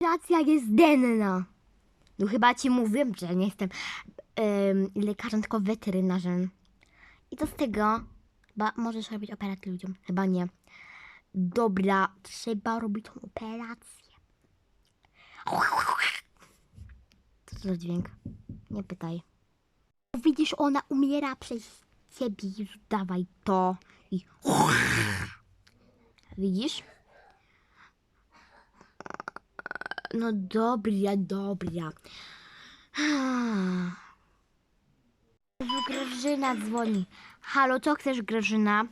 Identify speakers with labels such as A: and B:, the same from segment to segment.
A: Operacja jest denna. No chyba ci mówiłem, że nie jestem em, lekarzem, tylko weterynarzem. I co z tego? Chyba możesz robić operację ludziom. Chyba nie. Dobra, trzeba robić tą operację. Co to za dźwięk? Nie pytaj. Widzisz, ona umiera przez ciebie. Dawaj to. I... Widzisz? No dobra, dobra. Grażyna dzwoni. Halo, co chcesz, Grażyna?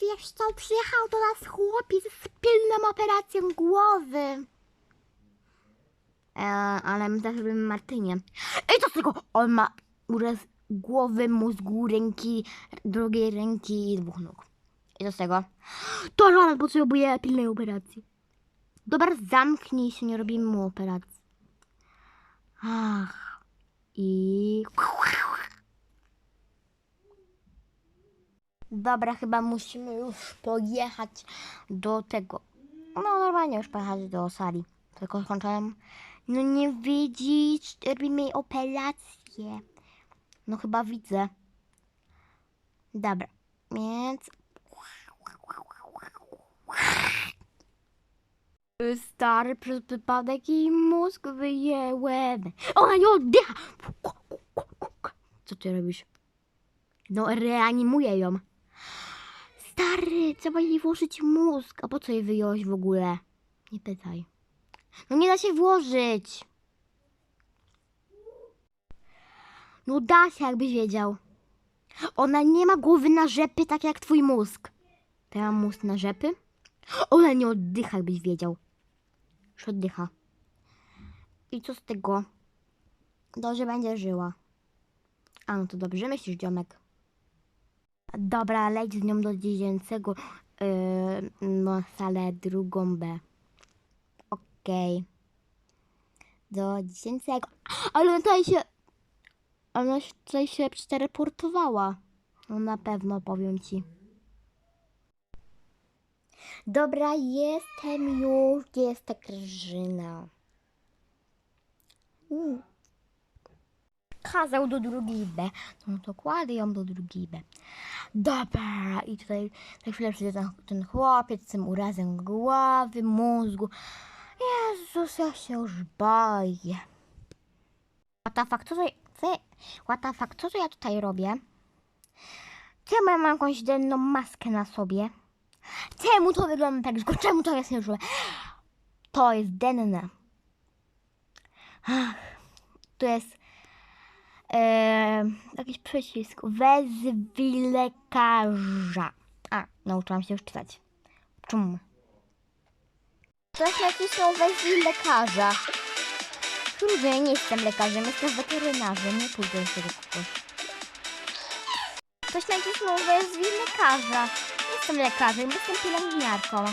A: Wiesz co, przyjechał do nas chłopiec z pilną operacją głowy. E, ale my też robimy Martynie. Ej, co z tego? On ma uraz głowy, mózgu, ręki, drugiej ręki i dwóch nóg. I co z tego? To, że ona potrzebuje pilnej operacji. Dobra, zamknij się, nie robimy mu operacji. Ach. I... Dobra, chyba musimy już pojechać do tego. No normalnie już pojechać do sali. Tylko skończyłem. No nie widzisz, robimy jej operację. No chyba widzę. Dobra, więc... Stary, przez przypadek jej mózg wyjęłem. Ona nie oddycha! Co ty robisz? No, reanimuję ją. Stary, trzeba jej włożyć mózg. A po co jej wyjąłeś w ogóle? Nie pytaj. No nie da się włożyć. No da się, jakbyś wiedział. Ona nie ma głowy na rzepy, tak jak twój mózg. To ja mam mózg na rzepy? Ona nie oddycha, jakbyś wiedział. Już oddycha. I co z tego? Dobrze będzie żyła. A no to dobrze myślisz, dziomek. Dobra, leć z nią do dziecięcego yy, na salę drugą B. Okej. Do dziecięcego. Ale tutaj się... Ona tutaj się przeteleportowała. No na pewno, powiem ci. Dobra, jestem już. Gdzie jest ta Grażyna? Mm. Kazał do drugiej B. No to kładę ją do drugiej B. Dobra, i tutaj za chwilę przyjdzie ten, ten chłopiec z tym urazem głowy, mózgu. Jezus, ja się już boję. What the fuck, co co, what the fuck, co to ja tutaj robię? Czemu ja mam jakąś denną maskę na sobie? Czemu to wygląda tak tylko? Czemu to jest nieżywe? To jest denne. Ach, to jest e, jakiś przycisk. Wezwij lekarza. A, nauczyłam się już czytać. Czemu? Ktoś nacisnął wezwij lekarza. Kurde, nie jestem lekarzem, jestem weterynarzem. Nie pójdę do tego kogoś. Ktoś nacisnął wezwij lekarza. Jestem lekarzem, jestem pielęgniarką.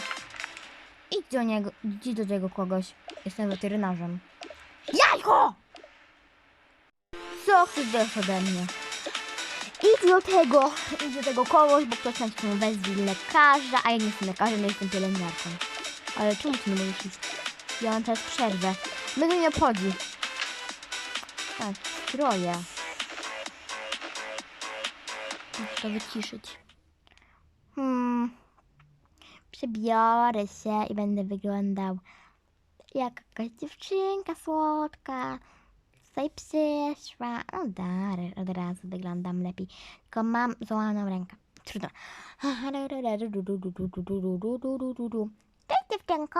A: Idź do niego, idź do tego kogoś. Jestem weterynarzem. Jajko! Co chcesz ode mnie? Idź do tego, idź do tego kogoś, bo ktoś nacisnął wezwij lekarza, a ja nie jestem lekarzem, ja jestem pielęgniarką. Ale czemu ty nie? Ja mam teraz przerwę. Mnie nie obchodzi. Tak, stroje. Muszę to wyciszyć. Przebiorę się i będę wyglądał jak jakaś dziewczynka słodka. Tutaj przyszła. No dary, od razu wyglądam lepiej. Tylko mam złamaną rękę. Trudno. Cześć dziewczynko.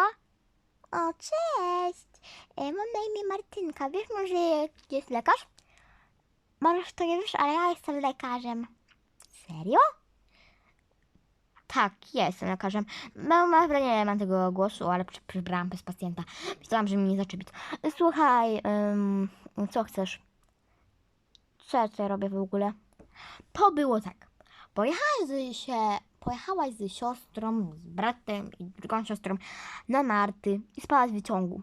A: O, cześć. E, Mam na imię Martynka. Wiesz może, jest lekarz? Możesz to nie wiesz, ale ja jestem lekarzem. Serio? Tak, ja jestem lekarzem. Mam, wrażenie, że mam tego głosu, ale przy- przybrałam bez pacjenta. Myślałam, że mnie zaczepić. Słuchaj, ym, co chcesz? Co ja tutaj robię w ogóle? To było tak. Pojechałaś się, pojechałaś z siostrą, z bratem i drugą siostrą na narty i spałaś w wyciągu.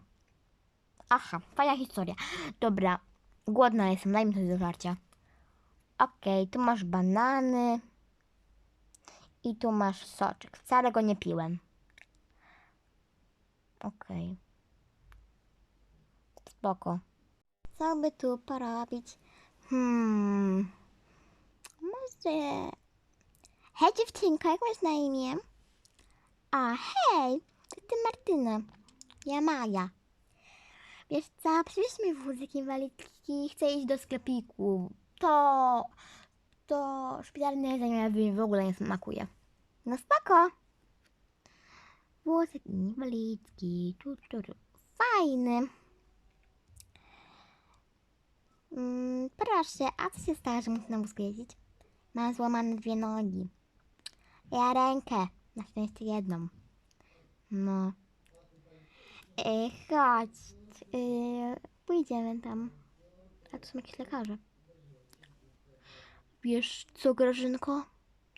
A: Aha, fajna historia. Dobra, głodna jestem, daj mi coś do żarcia. Okej, tu masz banany. I tu masz soczek. Wcale go nie piłem. Okej. spoko. Co by tu porobić? Hmm. Może... Hej dziewczynko, jak masz na imię? A hej, to ty Martyna. Ja Maja. Wiesz co, przynieś mi wózek inwalidzki, chcę iść do sklepiku. To... to szpitalne jedzenie mi w ogóle nie smakuje. No spoko. Wózek inwalidzki, tu, tu, tu. Fajny. Mm, proszę, a co się stało, że muszę na wózku jeździć? Mam złamane dwie nogi. Ja rękę, na szczęście jedną. No. E, chodź. E, pójdziemy tam. A tu są jakieś lekarze. Wiesz co, Grażynko?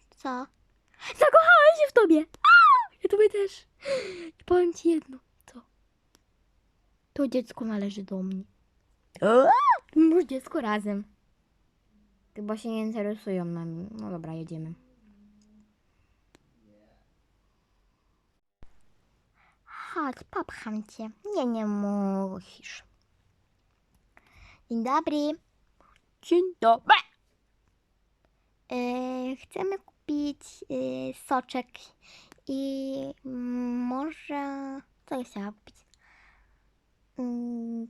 A: Co? Zakochałem się w tobie! A! Ja tobie też. I powiem ci jedno. Co? To dziecko należy do mnie. Może dziecko razem. Chyba się nie interesują nami. No dobra, jedziemy. Chodź, popcham cię. Nie, nie musisz. Dzień dobry. Dzień dobry. Yy, chcemy kupić yy, soczek i może... Co ja chciałam kupić? Mm,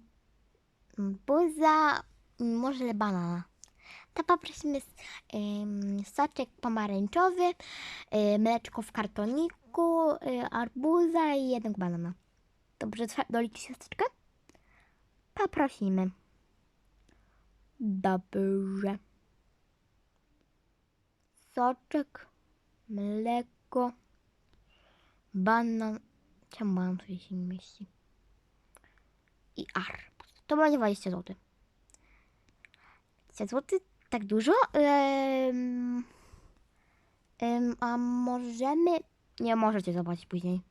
A: buza, mm, może banana. To poprosimy ym, soczek pomarańczowy, y, mleczko w kartoniku, y, arbuza i jednego banana. Dobrze, dolić siostrzyczkę? Poprosimy. Dobrze. Soczek, mleko, banan. Czemu banan tutaj się nie mieści? I arbuz. To będzie 20 zł. 20 zł? Tak dużo? Ym, ym, a możemy... Nie możecie zobaczyć później.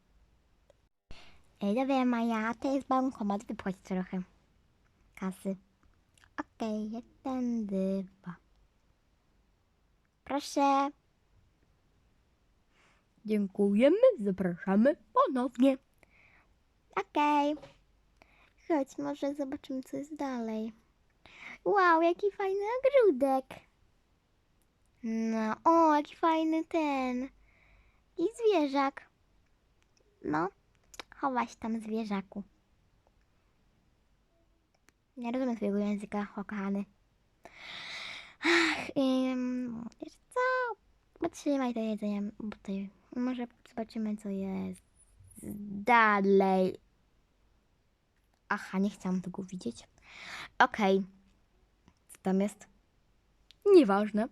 A: Ej, dobra Maja, to jest bankomat, wypłać trochę kasy. Okej, jeden, dwa. Proszę. Dziękujemy, zapraszamy ponownie. Okej. Chodź, może zobaczymy, co jest dalej. Wow, jaki fajny ogródek. No, o, jaki fajny ten. I zwierzak. No, chowaj się tam, zwierzaku. Nie rozumiem twojego języka, kochany. Ach, ym, wiesz co? Potrzymaj to jedzenie, bo ty, może zobaczymy, co jest dalej. Aha, nie chciałam tego widzieć. Okej. Co tam jest? Nieważne.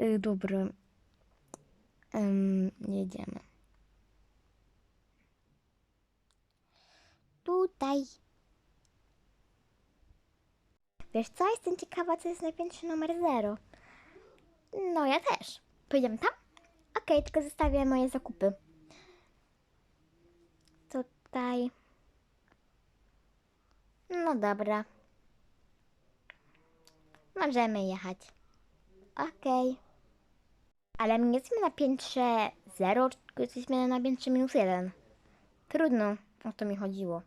A: Y, dobra. Jedziemy. Tutaj. Wiesz co? Jestem ciekawa, co jest na piętrze numer 0. No, ja też. Pójdziemy tam? Okej, tylko zostawię moje zakupy. Tutaj. No dobra. Możemy jechać. Okej. Ale my nie jesteśmy na piętrze 0, tylko jesteśmy na piętrze minus 1. Trudno, o to mi chodziło.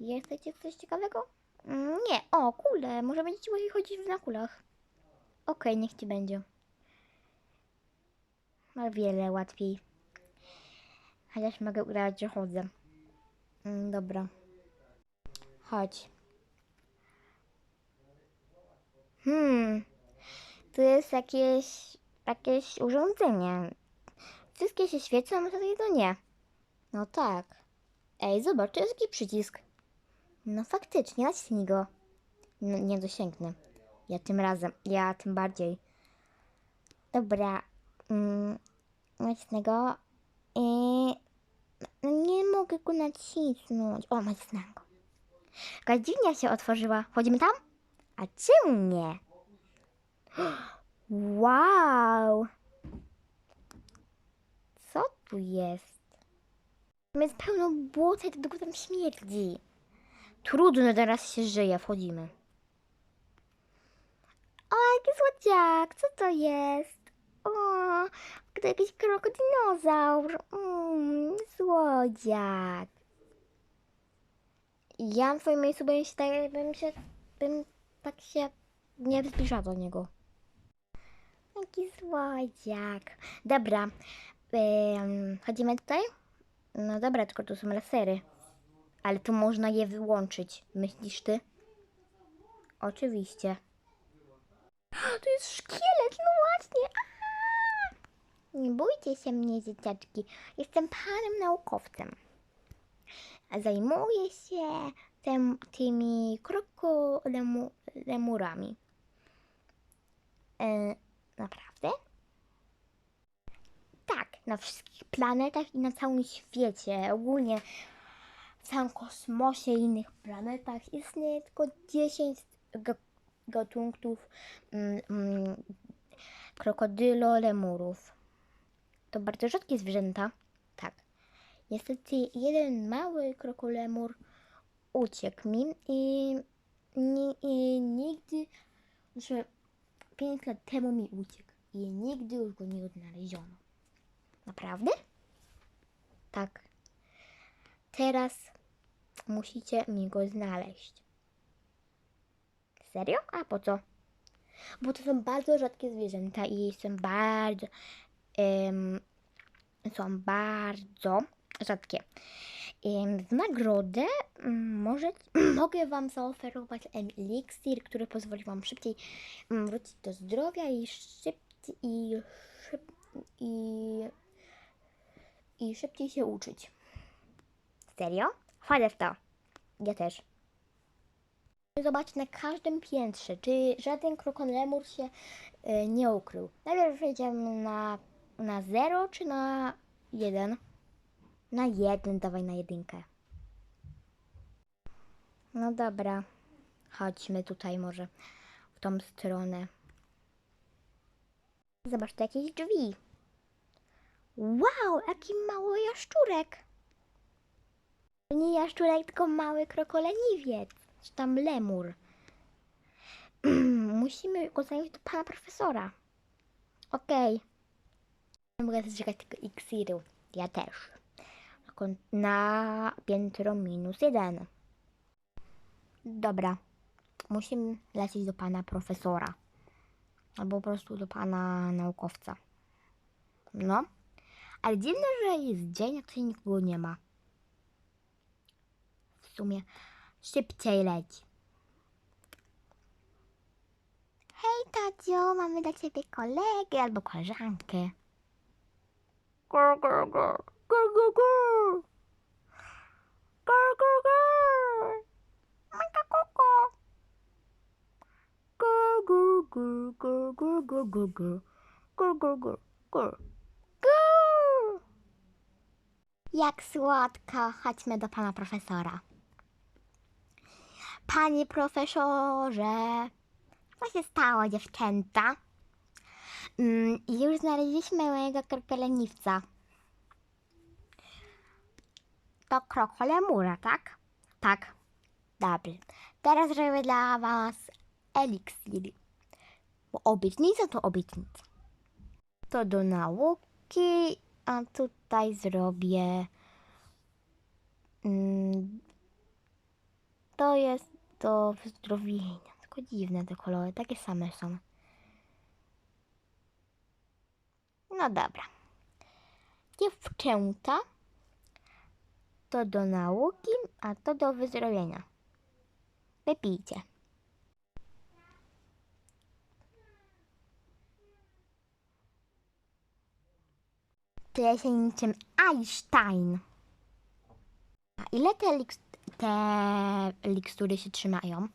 A: Jesteście coś ciekawego? Nie, o, kule. Może będziecie mogli chodzić na kulach. Okej, niech ci będzie. O wiele łatwiej. Chociaż mogę udawać, że chodzę. Mm, dobra. Chodź. Hmm. Tu jest jakieś, jakieś urządzenie. Wszystkie się świecą, a to nie. No tak. Ej, zobacz, to jest jakiś przycisk. No faktycznie, naciśnij go. No, nie dosięgnę. Ja tym razem, ja tym bardziej. Dobra. Mm, nacisnę. I... No nie mogę go nacisnąć. O, nacisnąłem go. Jakaś dziwnia się otworzyła. Chodzimy tam? A czemu nie? Wow! Co tu jest? Tam jest pełno błota i długo tam śmierdzi. Trudno teraz się żyje, wchodzimy. O, jaki słodziak! Co to jest? O, to jakiś krokodinozaur. Mm, słodziak. Ja na twoim miejscu bym się, tak, bym się, bym tak się nie zbliżała do niego. Jaki słodziak. Dobra, em, chodzimy tutaj? No dobra, tylko tu są lasery. Ale tu można je wyłączyć. Myślisz ty? Oczywiście. To jest szkielet, no właśnie. Nie bójcie się mnie, dzieciaczki. Jestem panem naukowcem. Zajmuję się tem, tymi krokolemurami. E, naprawdę? Tak, na wszystkich planetach i na całym świecie, ogólnie w całym kosmosie i innych planetach istnieje tylko 10 ga- gatunków mm, mm, krokodylolemurów. To bardzo rzadkie zwierzęta. Tak. Niestety jeden mały krokolemur uciekł mi i, ni- i nigdy, że 5 lat temu mi uciekł i nigdy już go nie odnaleziono. Naprawdę? Tak. Teraz musicie mi go znaleźć. Serio? A po co? Bo to są bardzo rzadkie zwierzęta i są bardzo. em, są bardzo rzadkie. Em, W nagrodę mm, może, mogę Wam zaoferować eliksir, który pozwoli Wam szybciej mm, wrócić do zdrowia i szybciej, i, szyb, i, i szybciej się uczyć. Serio? Wchodzę w to. Ja też. Zobacz na każdym piętrze, czy żaden krokolemur się y, nie ukrył. Najpierw wejdziemy na, na 0 czy na 1? Na 1, dawaj na jedynkę. No dobra, chodźmy tutaj może w tą stronę. Zobacz, tu jakieś drzwi. Wow, jaki mały jaszczurek. Nie jaszczurek, tylko mały krokoleniwiec. Czy tam lemur. Musimy go zanieść do pana profesora. Okej. Nie mogę zaczekać tego iksiru. Ja też. Tylko Na piętro minus jeden. Dobra. Musimy lecieć do pana profesora. Albo po prostu do pana naukowca. No. Ale dziwne, że jest dzień, a tutaj nikogo nie ma. Sumie szybciej leć. Hej, Tacio, mamy dla ciebie kolegę albo koleżankę. Gur, gur, gur. Gur, gur, gur. Gur, gur, gur. Maka koko. Gur, gur, gur, gur, gur, gur, gur, gur. Gur, gur, gur, gur. Gur. Jak słodko. Chodźmy do pana profesora. Panie profesorze, co się stało, dziewczęta? Mm, już znaleźliśmy mojego krokoleniwca. To krokolemura, tak? Tak. Dobrze. Teraz zrobię dla was eliksir. Bo obietnica to obietnica. To do nauki, a tutaj zrobię... Mm, to jest do wyzdrowienia. Tylko dziwne te kolory, takie same są. No dobra. Dziewczęta to do nauki, a to do wyzdrowienia. Wypijcie. Czuję się niczym Einstein. A ile te, te likstury się trzymają?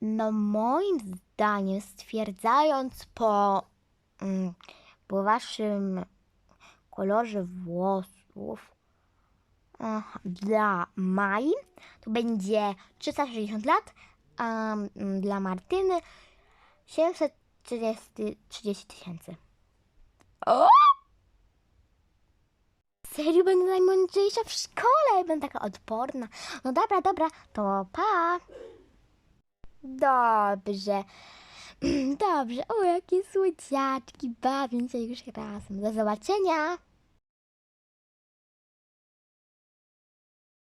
A: No moim zdaniem, stwierdzając po, mm, po waszym kolorze włosów dla Mai, to będzie 360 lat, a dla Martyny 730 tysięcy. O! Serio będę najmądrzejsza w szkole, będę taka odporna. No dobra, dobra, to pa. Dobrze. Dobrze. O, jakie słodziaczki. Bawię się już razem. Do zobaczenia.